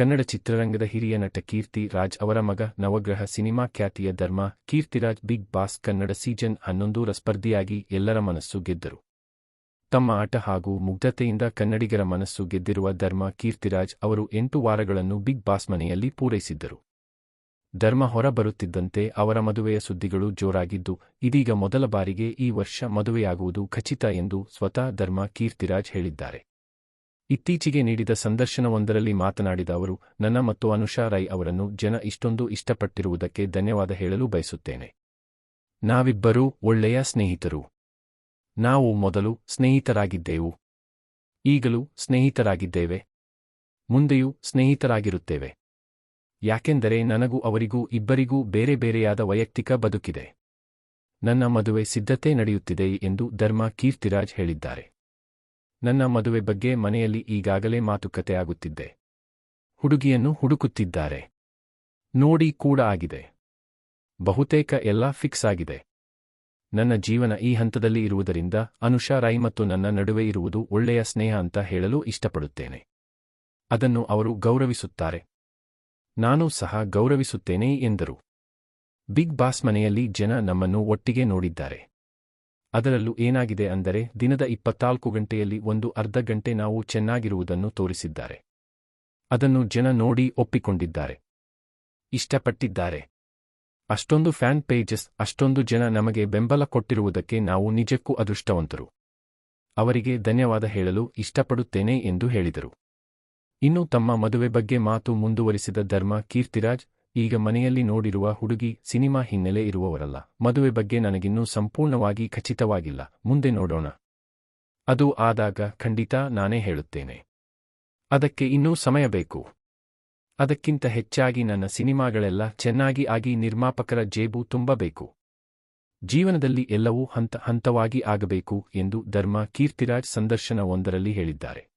ಕನ್ನಡ ಚಿತ್ರರಂಗದ ಹಿರಿಯ ನಟ ಕೀರ್ತಿ ರಾಜ್ ಅವರ ಮಗ ನವಗ್ರಹ ಸಿನಿಮಾ ಖ್ಯಾತಿಯ Dharma Keerthiraj Bigg Boss Kannada season ಹನ್ನೊಂದೂರ ಸ್ಪರ್ಧಿಯಾಗಿ ಎಲ್ಲರ ಮನಸ್ಸು ಗೆದ್ದರು. ತಮ್ಮ ಆಟ ಹಾಗೂ ಮುಗ್ಧತೆಯಿಂದ ಕನ್ನಡಿಗರ ಮನಸ್ಸು ಗೆದ್ದಿರುವ ಧರ್ಮ ಕೀರ್ತಿರಾಜ್ ಅವರು ಎಂಟು ವಾರಗಳನ್ನು ಬಿಗ್ ಬಾಸ್ ಮನೆಯಲ್ಲಿ ಪೂರೈಸಿದ್ದರು. ಧರ್ಮ ಹೊರಬರುತ್ತಿದ್ದಂತೆ ಅವರ ಮದುವೆಯ ಸುದ್ದಿಗಳು ಜೋರಾಗಿದ್ದು, ಇದೀಗ ಮೊದಲ ಬಾರಿಗೆ ಈ ವರ್ಷ ಮದುವೆಯಾಗುವುದು ಖಚಿತ ಎಂದು ಸ್ವತಃ ಧರ್ಮ ಕೀರ್ತಿರಾಜ್ ಹೇಳಿದ್ದಾರೆ. ಇತ್ತೀಚೆಗೆ ನೀಡಿದ ಸಂದರ್ಶನವೊಂದರಲ್ಲಿ ಮಾತನಾಡಿದ ಅವರು, ನನ್ನ ಮತ್ತು ಅನುಷಾ ರೈ ಅವರನ್ನು ಜನ ಇಷ್ಟೊಂದು ಇಷ್ಟಪಟ್ಟಿರುವುದಕ್ಕೆ ಧನ್ಯವಾದ ಹೇಳಲು ಬಯಸುತ್ತೇನೆ. ನಾವಿಬ್ಬರೂ ಒಳ್ಳೆಯ ಸ್ನೇಹಿತರು. ನಾವು ಮೊದಲು ಸ್ನೇಹಿತರಾಗಿದ್ದೆವು. ಈಗಲೂ ಸ್ನೇಹಿತರಾಗಿದ್ದೇವೆ. ಮುಂದೆಯೂ ಸ್ನೇಹಿತರಾಗಿರುತ್ತೇವೆ. ಯಾಕೆಂದರೆ ನನಗೂ ಅವರಿಗೂ ಇಬ್ಬರಿಗೂ ಬೇರೆ ಬೇರೆಯಾದ ವೈಯಕ್ತಿಕ ಬದುಕಿದೆ. ನನ್ನ ಮದುವೆ ಸಿದ್ಧತೆ ನಡೆಯುತ್ತಿದೆ ಎಂದು ಧರ್ಮ ಕೀರ್ತಿರಾಜ್ ಹೇಳಿದ್ದಾರೆ. ನನ್ನ ಮದುವೆ ಬಗ್ಗೆ ಮನೆಯಲ್ಲಿ ಈಗಾಗಲೇ ಮಾತುಕತೆ ಆಗುತ್ತಿದ್ದೆ ಹುಡುಗಿಯನ್ನು ಹುಡುಕುತ್ತಿದ್ದಾರೆ. ನೋಡಿ ಕೂಡ ಆಗಿದೆ. ಬಹುತೇಕ ಎಲ್ಲ ಫಿಕ್ಸ್ ಆಗಿದೆ. ನನ್ನ ಜೀವನ ಈ ಹಂತದಲ್ಲಿ ಇರುವುದರಿಂದ ಅನುಷಾ ರೈ ಮತ್ತು ನನ್ನ ನಡುವೆ ಇರುವುದು ಒಳ್ಳೆಯ ಸ್ನೇಹ ಅಂತ ಹೇಳಲು ಇಷ್ಟಪಡುತ್ತೇನೆ. ಅದನ್ನು ಅವರು ಗೌರವಿಸುತ್ತಾರೆ. ನಾನು ಸಹ ಗೌರವಿಸುತ್ತೇನೆ ಎಂದರು. ಬಿಗ್ ಬಾಸ್ ಮನೆಯಲ್ಲಿ ಜನ ನಮ್ಮನ್ನು ಒಟ್ಟಿಗೆ ನೋಡಿದ್ದಾರೆ. ಅದರಲ್ಲೂ ಏನಾಗಿದೆ ಅಂದರೆ ದಿನದ ಇಪ್ಪತ್ನಾಲ್ಕು ಗಂಟೆಯಲ್ಲಿ ಒಂದು ಅರ್ಧ ಗಂಟೆ ನಾವು ಚೆನ್ನಾಗಿರುವುದನ್ನು ತೋರಿಸಿದ್ದಾರೆ. ಅದನ್ನು ಜನ ನೋಡಿ ಒಪ್ಪಿಕೊಂಡಿದ್ದಾರೆ. ಇಷ್ಟಪಟ್ಟಿದ್ದಾರೆ. ಅಷ್ಟೊಂದು ಫ್ಯಾನ್ ಪೇಜಸ್, ಅಷ್ಟೊಂದು ಜನ ನಮಗೆ ಬೆಂಬಲ ಕೊಟ್ಟಿರುವುದಕ್ಕೆ ನಾವು ನಿಜಕ್ಕೂ ಅದೃಷ್ಟವಂತರು. ಅವರಿಗೆ ಧನ್ಯವಾದ ಹೇಳಲು ಇಷ್ಟಪಡುತ್ತೇನೆ ಎಂದು ಹೇಳಿದರು. ಇನ್ನು ತಮ್ಮ ಮದುವೆ ಬಗ್ಗೆ ಮಾತು ಮುಂದುವರಿಸಿದ ಧರ್ಮ ಕೀರ್ತಿರಾಜ್ ಈಗ ಮನೆಯಲ್ಲಿ ನೋಡಿರುವ ಹುಡುಗಿ ಸಿನಿಮಾ ಹಿನ್ನೆಲೆ ಇರುವವರಲ್ಲ. ಮದುವೆ ಬಗ್ಗೆ ನನಗಿನ್ನೂ ಸಂಪೂರ್ಣವಾಗಿ ಖಚಿತವಾಗಿಲ್ಲ. ಮುಂದೆ ನೋಡೋಣ. ಅದು ಆದಾಗ ಖಂಡಿತ ನಾನೇ ಹೇಳುತ್ತೇನೆ. ಅದಕ್ಕೆ ಇನ್ನೂ ಸಮಯ ಬೇಕು. ಅದಕ್ಕಿಂತ ಹೆಚ್ಚಾಗಿ ನನ್ನ ಸಿನಿಮಾಗಳೆಲ್ಲ ಚೆನ್ನಾಗಿ ಆಗಿ ನಿರ್ಮಾಪಕರ ಜೇಬು ತುಂಬಬೇಕು. ಜೀವನದಲ್ಲಿ ಎಲ್ಲವೂ ಹಂತ ಹಂತವಾಗಿ ಆಗಬೇಕು ಎಂದು ಧರ್ಮ ಕೀರ್ತಿರಾಜ್ ಸಂದರ್ಶನವೊಂದರಲ್ಲಿ ಹೇಳಿದ್ದಾರೆ.